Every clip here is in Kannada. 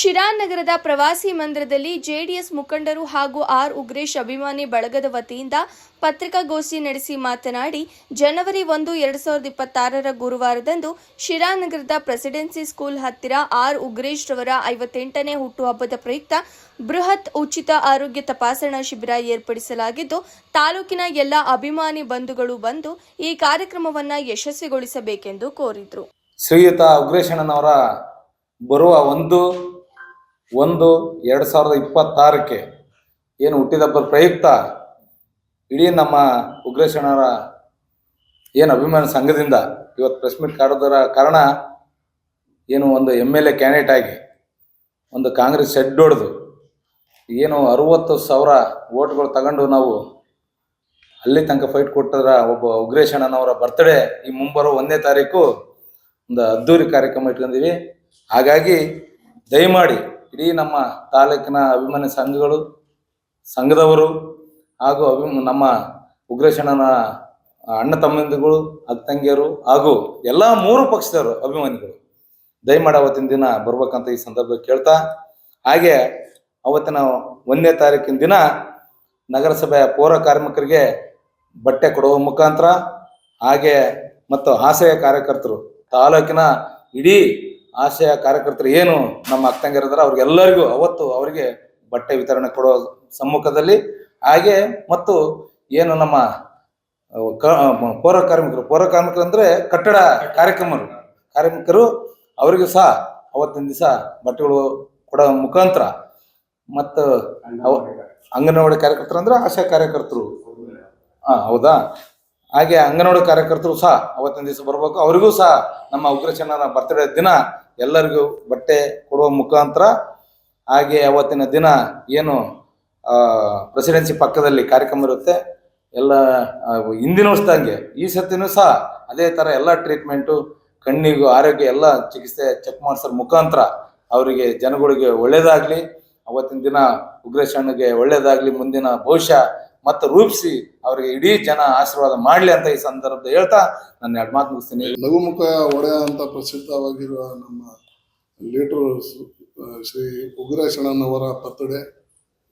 ಶಿರಾ ನಗರದ ಪ್ರವಾಸಿ ಮಂದಿರದಲ್ಲಿ ಜೆಡಿಎಸ್ ಮುಖಂಡರು ಹಾಗೂ ಆರ್ ಉಗ್ರೇಶ್ ಅಭಿಮಾನಿ ಬಳಗದ ವತಿಯಿಂದ ಪತ್ರಿಕಾಗೋಷ್ಠಿ ನಡೆಸಿ ಮಾತನಾಡಿ, ಜನವರಿ ಒಂದು, ಎರಡು ಸಾವಿರದ ಇಪ್ಪತ್ತಾರರ ಗುರುವಾರದಂದು ಶಿರಾನಗರದ ಪ್ರೆಸಿಡೆನ್ಸಿ ಸ್ಕೂಲ್ ಹತ್ತಿರ ಆರ್ ಉಗ್ರೇಶ್ ರವರ ಐವತ್ತೆಂಟನೇ ಹುಟ್ಟುಹಬ್ಬದ ಪ್ರಯುಕ್ತ ಬೃಹತ್ ಉಚಿತ ಆರೋಗ್ಯ ತಪಾಸಣಾ ಶಿಬಿರ ಏರ್ಪಡಿಸಲಾಗಿದ್ದು, ತಾಲೂಕಿನ ಎಲ್ಲ ಅಭಿಮಾನಿ ಬಂಧುಗಳು ಬಂದು ಈ ಕಾರ್ಯಕ್ರಮವನ್ನು ಯಶಸ್ವಿಗೊಳಿಸಬೇಕೆಂದು ಕೋರಿದರು. ಶ್ರೀಯುತ ಉಗ್ರೇಶಣ್ಣನವರ ಬರುವ ಒಂದು ಒಂದು ಎರಡು ಸಾವಿರದ ಇಪ್ಪತ್ತಾರಕ್ಕೆ ಏನು ಹುಟ್ಟಿದಬ್ಬರ ಪ್ರಯುಕ್ತ ಇಡೀ ನಮ್ಮ ಉಗ್ರಶಣರ ಏನು ಅಭಿಮಾನ ಸಂಘದಿಂದ ಇವತ್ತು ಪ್ರೆಸ್ ಮೀಟ್ ಕಾಡೋದರ ಕಾರಣ ಏನು ಒಂದು ಎಂ ಎಲ್ ಎ ಕ್ಯಾಂಡಿಡೇಟ್ ಆಗಿ ಒಂದು ಕಾಂಗ್ರೆಸ್ ಶೆಡ್ ಹೊಡೆದು ಏನು ಅರುವತ್ತು ಸಾವಿರ ಓಟ್ಗಳು ತಗೊಂಡು ನಾವು ಅಲ್ಲಿ ತನಕ ಫೈಟ್ ಕೊಟ್ಟದ್ರ ಒಬ್ಬ ಉಗ್ರೇಶಣ್ಣನವರ ಬರ್ತ್ಡೇ ಈ ಮುಂಬರೋ ಒಂದನೇ ತಾರೀಕು ಒಂದು ಅದ್ದೂರಿ ಕಾರ್ಯಕ್ರಮ ಇಟ್ಕೊಂಡಿವಿ ಹಾಗಾಗಿ ದಯಮಾಡಿ ಇಡೀ ನಮ್ಮ ತಾಲೂಕಿನ ಅಭಿಮಾನಿ ಸಂಘಗಳು, ಸಂಘದವರು ಹಾಗೂ ಅಭಿ, ನಮ್ಮ ಉಗ್ರಶಣನ ಅಣ್ಣ ತಮ್ಮಂದಿಗಳು ಅಕ್ಕ ತಂಗಿಯರು ಹಾಗೂ ಎಲ್ಲ ಮೂರು ಪಕ್ಷದವರು ಅಭಿಮಾನಿಗಳು, ದಯಮಾಡಿ ಅವತ್ತಿನ ದಿನ ಬರ್ಬೇಕಂತ ಈ ಸಂದರ್ಭ ಕೇಳ್ತಾ, ಹಾಗೆ ಅವತ್ತಿನ ಒಂದನೇ ತಾರೀಕಿನ ದಿನ ನಗರಸಭೆಯ ಪೌರ ಕಾರ್ಮಿಕರಿಗೆ ಬಟ್ಟೆ ಕೊಡುವ ಮುಖಾಂತರ ಹಾಗೆ ಮತ್ತು ಆಸೆಯ ಕಾರ್ಯಕರ್ತರು, ತಾಲೂಕಿನ ಇಡೀ ಆಶಯ ಕಾರ್ಯಕರ್ತರು ಏನು ನಮ್ಮ ಅಕ್ಕಂಗಿರಿದಾರೆ ಅವ್ರಿಗೆಲ್ಲರಿಗೂ ಅವತ್ತು ಅವರಿಗೆ ಬಟ್ಟೆ ವಿತರಣೆ ಕೊಡೋ ಸಮ್ಮುಖದಲ್ಲಿ ಹಾಗೆ ಮತ್ತು ಏನು ನಮ್ಮ ಪೌರ ಕಾರ್ಮಿಕರು ಪೌರ ಕಾರ್ಮಿಕರು ಅಂದರೆ ಕಟ್ಟಡ ಕಾರ್ಯಕ್ರಮರು. ಕಾರ್ಮಿಕರು ಅವರಿಗೂ ಸಹ ಅವತ್ತಿನ ದಿವಸ ಬಟ್ಟೆಗಳು ಕೊಡೋ ಮುಖಾಂತರ ಮತ್ತು ಅಂಗನವಾಡಿ ಕಾರ್ಯಕರ್ತರು. ಅಂದ್ರೆ ಆಶಾ ಕಾರ್ಯಕರ್ತರು. ಹಾಂ ಹೌದಾ? ಹಾಗೆ ಅಂಗನವಾಡಿ ಕಾರ್ಯಕರ್ತರು ಸಹ ಅವತ್ತಿನ ದಿವಸ ಬರಬೇಕು. ಅವರಿಗೂ ಸಹ ನಮ್ಮ ಉಗ್ರಚನ್ನನ ಬರ್ತ್ಡೇ ದಿನ ಎಲ್ಲರಿಗೂ ಬಟ್ಟೆ ಕೊಡುವ ಮುಖಾಂತರ ಹಾಗೆ ಅವತ್ತಿನ ದಿನ ಏನು ಪ್ರೆಸಿಡೆನ್ಸಿ ಪಕ್ಕದಲ್ಲಿ ಕಾರ್ಯಕ್ರಮ ಇರುತ್ತೆ. ಎಲ್ಲ ಹಿಂದಿನ ವರ್ಷದಂಗೆ ಈ ಸತಿನೂ ಸಹ ಅದೇ ಥರ ಎಲ್ಲ ಟ್ರೀಟ್ಮೆಂಟು ಕಣ್ಣಿಗೂ ಆರೋಗ್ಯ ಎಲ್ಲ ಚಿಕಿತ್ಸೆ ಚೆಕ್ ಮಾಡಿಸೋ ಮುಖಾಂತರ ಅವರಿಗೆ ಜನಗಳಿಗೆ ಒಳ್ಳೇದಾಗಲಿ. ಅವತ್ತಿನ ದಿನ ಉಗ್ರಶಣ್ಣಗೆ ಒಳ್ಳೇದಾಗ್ಲಿ. ಮುಂದಿನ ಭವಿಷ್ಯ ಮತ್ತು ರೂಪಿಸಿ ಅವರಿಗೆ ಇಡೀ ಜನ ಆಶೀರ್ವಾದ ಮಾಡಲಿ ಅಂತ ಈ ಸಂದರ್ಭ ಹೇಳ್ತಾ ನಾನು ಎರಡು ಮಾತು ಮುಗಿಸ್ತೀನಿ. ಲಘುಮುಖ ಒಡೆಯ ಅಂತ ಪ್ರಸಿದ್ಧವಾಗಿರುವ ನಮ್ಮ ಲೀಡರ್ ಶ್ರೀ ಉಗ್ರೇಶಣ್ಣನವರ ಪತ್ತಡೆ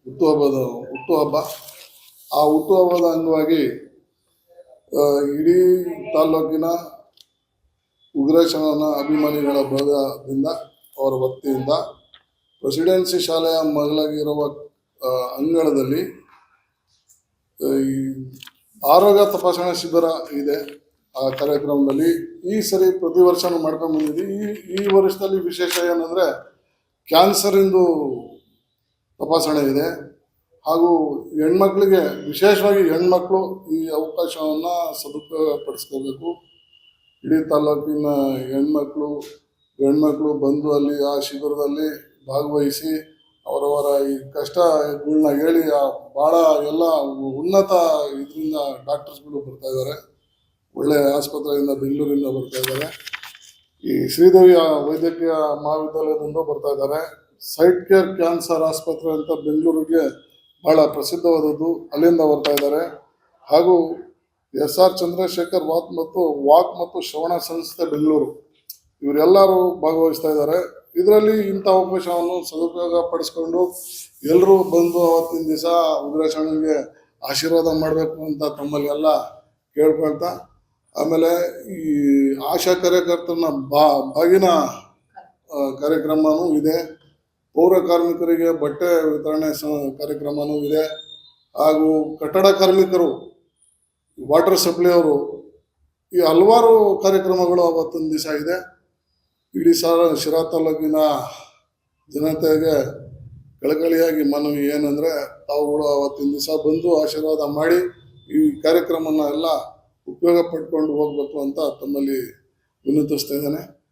ಹುಟ್ಟುಹಬ್ಬದ ಹುಟ್ಟುಹಬ್ಬ. ಆ ಹುಟ್ಟುಹಬ್ಬದ ಅಂಗವಾಗಿ ಇಡೀ ತಾಲೂಕಿನ ಉಗ್ರೇಶಣ್ಣನ ಅಭಿಮಾನಿಗಳ ಬಳಗದಿಂದ ಅವರ ವತಿಯಿಂದ ಪ್ರೆಸಿಡೆನ್ಸಿ ಶಾಲೆಯ ಮಗಳಾಗಿರುವ ಅಂಗಳದಲ್ಲಿ ಈ ಆರೋಗ್ಯ ತಪಾಸಣಾ ಶಿಬಿರ ಇದೆ ಆ ಕಾರ್ಯಕ್ರಮದಲ್ಲಿ. ಈ ಸರಿ ಪ್ರತಿ ವರ್ಷನೂ ಮಾಡ್ಕೊಂಡು ಬಂದಿದ್ದೀವಿ ಈ ಈ ವರ್ಷದಲ್ಲಿ ವಿಶೇಷ ಏನಂದರೆ ಕ್ಯಾನ್ಸರಿಂದು ತಪಾಸಣೆ ಇದೆ. ಹಾಗೂ ಹೆಣ್ಮಕ್ಳಿಗೆ, ವಿಶೇಷವಾಗಿ ಹೆಣ್ಮಕ್ಳು ಈ ಅವಕಾಶವನ್ನು ಸದುಪಯೋಗ ಪಡಿಸ್ಕೋಬೇಕು ಇಡೀ ತಾಲೂಕಿನ ಹೆಣ್ಮಕ್ಳು ಹೆಣ್ಮಕ್ಳು ಬಂದು ಅಲ್ಲಿ ಆ ಶಿಬಿರದಲ್ಲಿ ಭಾಗವಹಿಸಿ ಅವರವರ ಈ ಕಷ್ಟಗಳನ್ನ ಹೇಳಿ ಭಾಳ ಎಲ್ಲ ಉನ್ನತ ಇದರಿಂದ ಡಾಕ್ಟರ್ಸ್ಗಳು ಬರ್ತಾ ಇದ್ದಾರೆ. ಒಳ್ಳೆ ಆಸ್ಪತ್ರೆಯಿಂದ ಬೆಂಗಳೂರಿಂದ ಬರ್ತಾ ಇದ್ದಾರೆ. ಈ ಶ್ರೀದೇವಿ ವೈದ್ಯಕೀಯ ಮಹಾವಿದ್ಯಾಲಯದಿಂದ ಬರ್ತಾ ಇದ್ದಾರೆ. ಸೈಟ್ ಕೇರ್ ಕ್ಯಾನ್ಸರ್ ಆಸ್ಪತ್ರೆ ಅಂತ ಬೆಂಗಳೂರಿಗೆ ಬಹಳ ಪ್ರಸಿದ್ಧವಾದದ್ದು. ಅಲ್ಲಿಂದ ಬರ್ತಾ ಇದ್ದಾರೆ. ಹಾಗೂ ಎಸ್ ಆರ್ ಚಂದ್ರಶೇಖರ್ ವಾಕ್ ಮತ್ತು ವಾಕ್ ಮತ್ತು ಶ್ರವಣ ಸಂಸ್ಥೆ ಬೆಂಗಳೂರು. ಇವರೆಲ್ಲರೂ ಭಾಗವಹಿಸ್ತಾ ಇದ್ದಾರೆ. ಇದರಲ್ಲಿ ಇಂಥ ಅವಕಾಶವನ್ನು ಸದುಪಯೋಗ ಪಡಿಸ್ಕೊಂಡು ಎಲ್ಲರೂ ಬಂದು ಅವತ್ತಿನ ದಿವಸ ಉಗ್ರೇಶಣ್ಣನಿಗೆ ಆಶೀರ್ವಾದ ಮಾಡಬೇಕು ಅಂತ ತಮ್ಮಲ್ಲಿ ಎಲ್ಲ ಕೇಳ್ಕೊಳ್ತಾ ಆಮೇಲೆ ಈ ಆಶಾ ಕಾರ್ಯಕರ್ತರನ್ನ ಬಾ ಬಾಗಿನ ಆ, ಕಾರ್ಯಕ್ರಮನೂ ಇದೆ. ಪೌರ ಕಾರ್ಮಿಕರಿಗೆ ಬಟ್ಟೆ ವಿತರಣೆ ಸ ಇದೆ. ಹಾಗೂ ಕಟ್ಟಡ ಕಾರ್ಮಿಕರು ವಾಟರ್ ಸಪ್ಲೈ ಅವರು ಈ ಹಲವಾರು ಕಾರ್ಯಕ್ರಮಗಳು ಅವತ್ತೊಂದು ದಿವಸ ಇದೆ. ಇಡೀ ಸಾರ ಶಿರಾ ತಾಲೂಕಿನ ಜನತೆಗೆ ಕಳಕಳಿಯಾಗಿ ಮನವಿ ಏನಂದರೆ ತಾವುಗಳು ಅವತ್ತಿನ ದಿವಸ ಬಂದು ಆಶೀರ್ವಾದ ಮಾಡಿ ಈ ಕಾರ್ಯಕ್ರಮನ ಎಲ್ಲ ಉಪಯೋಗ ಪಡ್ಕೊಂಡು ಹೋಗ್ಬೇಕು ಅಂತ ತಮ್ಮಲ್ಲಿ ವಿನಂತಿಸ್ತಾ ಇದ್ದೇನೆ.